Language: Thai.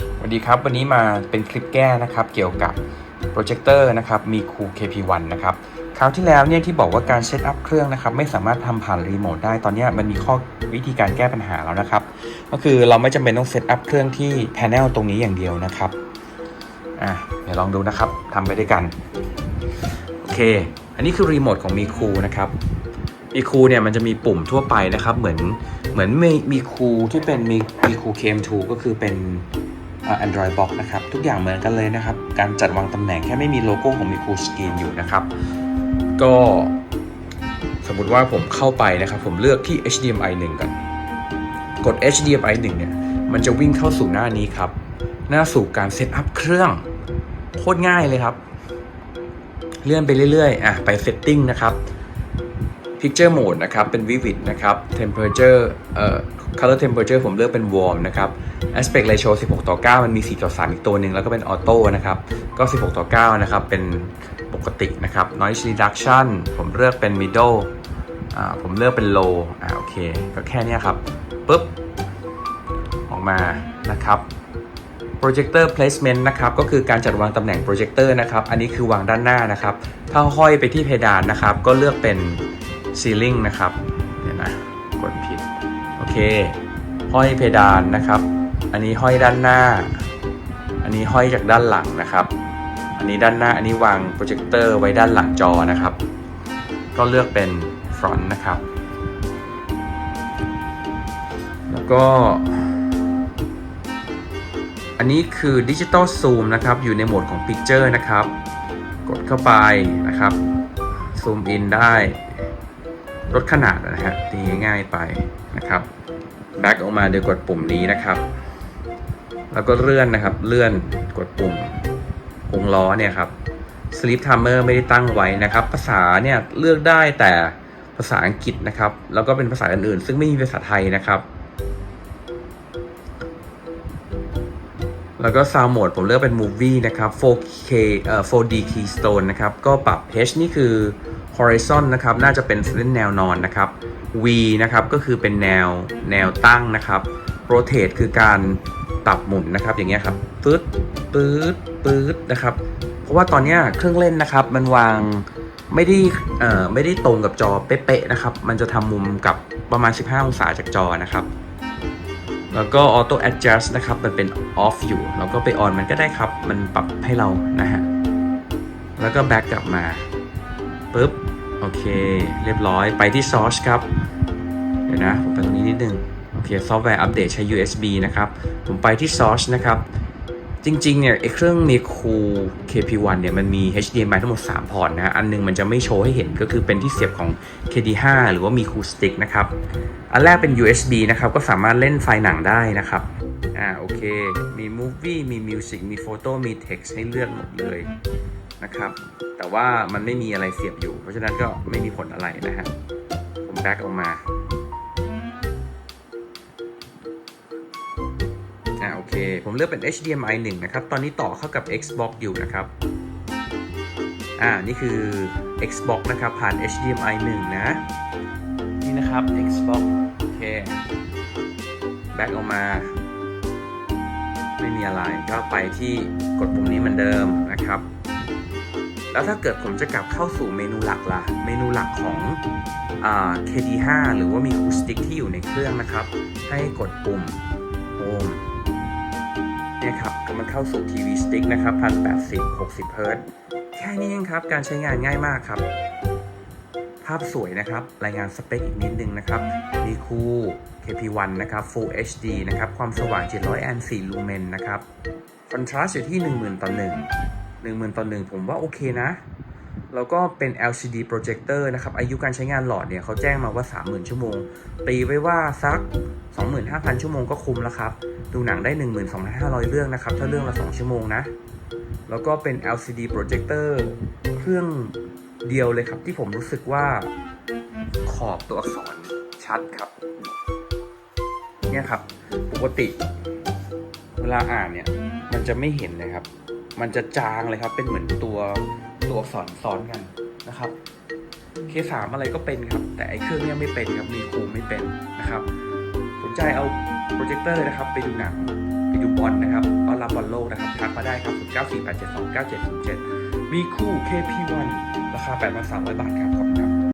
สวัสดีครับ วันนี้มาเป็นคลิปแก้นะครับ เกี่ยวกับโปรเจคเตอร์นะครับมีคู KP1 นะครับคราวที่แล้วเนี่ยที่บอกว่าการเซตอัพเครื่องนะครับไม่สามารถทำผ่านรีโมทได้ตอนนี้มันมีข้อวิธีการแก้ปัญหาแล้วนะครับ ก็คือเราไม่จำเป็นต้องเซตอัพเครื่องที่แพนลตรงนี้อย่างเดียวนะครับอะเดี๋ยวลองดูนะครับทำไปด้วยกันโอเค อันนี้คือรีโมทของมีคูนะครับมีคูเนี่ยมันจะมีปุ่มทั่วไปนะครับ เหมือนเหมือนมีมีคูที่เป็นมีมีคู KM2 ก็คือเป็น Android Box นะครับทุกอย่างเหมือนกันเลยนะครับ การจัดวางตำแหน่งแค่ไม่มีโลโก้ของมีคูสกรีนอยู่นะครับ ก็สมมุติว่าผมเข้าไปนะครับ ผมเลือกที่ HDMI 1ก่อนกด HDMI 1เนี่ย มันจะวิ่งเข้าสู่หน้านี้ครับ หน้าสู่การเซตอัพเครื่อง โคตรง่ายเลยครับ เลื่อนไปเรื่อยๆ อะ ไป Setting นะครับ Picture Mode นะครับ เป็น Vivid นะครับ Temperature เอ่อ Color Temperature ผมเลือกเป็น Warm นะครับ Aspect Ratio 16 ต่อ 9 มันมี 4 ต่อ 3 อีกตัวหนึ่งแล้วก็เป็น Auto นะครับ ก็ 16 ต่อ 9 นะครับ เป็นปกตินะครับ Noise Reduction ผมเลือกเป็น Middle อ่า ผมเลือกเป็น Low อ่า โอเค ก็แค่นี้ครับปุ๊บ ออกมา นะครับ Projector Placement นะครับ ก็คือการจัดวางตำแหน่งโปรเจคเตอร์นะครับ อันนี้คือวางด้านหน้านะครับ ถ้าห้อยไปที่เพดานนะครับ ก็เลือกเป็น Ceiling นะครับเดี๋ยวนะกดผิด โอเค ห้อยเพดานนะครับ อันนี้ห้อยด้านหน้า อันนี้ห้อยจากด้านหลังนะครับ อันนี้ด้านหน้าอันนี้วางโปรเจคเตอร์ไว้ด้านหลังจอนะครับ ก็เลือกเป็น Front นะครับ แล้วก็ อันนี้คือ Digital Zoom นะครับ อยู่ในโหมดของ Picture นะครับ กดเข้าไปนะครับซูมอินได้ ลดขนาดนะฮะตีง่ายๆไปนะครับแบ็กออกมาโดยกดปุ่มนี้นะครับ แล้วก็เลื่อนนะครับ เลื่อนกดปุ่มวงล้อเนี่ยครับ Sleep Timer ไม่ได้ตั้งไว้นะครับ ภาษาเนี่ยเลือกได้แต่ภาษาอังกฤษนะครับ แล้วก็เป็นภาษาอื่นๆ ซึ่งไม่มีภาษาไทยนะครับ แล้วก็ Sound Mode ผมเลือกเป็น Movie นะครับ 4K เอ่อ 4D Keystone นะครับ ก็ปรับ H นี่คือ Horizon นะครับน่าจะเป็นเส้นแนวนอนนะครับ V นะครับก็คือเป็นแนวแนวตั้งนะครับ Rotate คือการปรับหมุนนะครับอย่างเงี้ยครับปื๊ดปื๊ดปื๊ดนะครับ เพราะว่าตอนเนี้ยเครื่องเล่นนะครับมันวางไม่ได้เอ่อไม่ได้ตรงกับจอเป๊ะๆนะครับ มันจะทำมุมกับประมาณ 15 องศาจากจอนะครับ แล้วก็ auto adjust นะครับ มันเป็น off อยู่ แล้วก็ไป on มันก็ได้ครับ มันปรับให้เรานะฮะ แล้วก็ back กลับมา ปุ๊บ โอเค เรียบร้อยไปที่ source ครับ เดี๋ยวนะ ผมไปตรงนี้นิดนึง โอเค ซอฟต์แวร์อัปเดตใช้ USB นะครับ ผมไปที่ source นะครับ จริงๆ เนี่ยไอเครื่องมีคู KP1 เนี่ย มันมี HDMI ทั้งหมด 3 พอร์ตนะ อันหนึงมันจะไม่โชว์ให้เห็นก็คือเป็นที่เสียบของ KD5 หรือว่ามีคูสติกนะครับ อันแรกเป็น USB นะครับ ก็สามารถเล่นไฟล์หนังได้นะครับอ่าโอเค มี Movie มี Music มี Photo มี Text ให้เลือกหมดเลย นะครับ แต่ว่ามันไม่มีอะไรเสียบอยู่ เพราะฉะนั้นก็ไม่มีผลอะไรนะฮะ ผมแบ็กออกมา อ่าโอเค ผมเลือกเป็น HDMI 1 นะครับ ตอนนี้ต่อเข้ากับ Xbox อยู่นะครับ อ่า นี่คือ Xbox นะครับ ผ่าน HDMI 1 นะ นี่นะครับ Xbox โอเค แบ็กออกมาไม่มีอะไรก็ไปที่กดปุ่มนี้เหมือนเดิมนะครับ แล้วถ้าเกิดผมจะกลับเข้าสู่เมนูหลักล่ะ เมนูหลักของอ KD5 หรือว่ามีคูสติกที่อยู่ในเครื่องนะครับ ให้กดปุ่ม Home เนี่ยครับก็มันเข้าสู่ทีวีสติ๊กนะครับ1080 60เฮิรตซ์แค่นี้เองครับการใช้งานง่ายมากครับ ภาพสวยนะครับ รายงานสเปคอีกนิดนึงนะครับมีคู KP1 นะครับ Full HD นะครับ ความสว่าง 700 แอน4ลูเมนนะครับคอนทราสต์อยู่ที่ 10,000 ต่อ1 10,000ต่อ1ผมว่าโอเคนะ แล้วก็เป็น LCD projector นะครับ อายุการใช้งานหลอดเนี่ยเขาแจ้งมาว่า 30,000 ชั่วโมง ตีไว้ว่าสัก 25,000 ชั่วโมงก็คุ้มแล้วครับ ดูหนังได้ 12,500 เรื่องนะครับ ถ้าเรื่องละ 2 ชั่วโมงนะ แล้วก็เป็น LCD projector เครื่องเดียวเลยครับที่ผมรู้สึกว่าขอบตัวอักษรชัดครับ เนี่ยครับ ปกติ เวลาอ่านเนี่ย มันจะไม่เห็นเลยครับ มันจะจางเลยครับ เป็นเหมือนตัวตัวอักษรซ้อนกันนะครับเคสามอะไรก็เป็นครับ แต่ไอเครื่องเนี้ยไม่เป็นครับมีคูไม่เป็นนะครับสนใจเอาโปรเจคเตอร์นะครับ ไปดูหนังไปดูบอลนะครับต้อนรับบอลโลกนะครับทักมาได้ครับ0948729707 มีคู่ KP1 ราคา 8,300 บาทครับขอบคุณครับ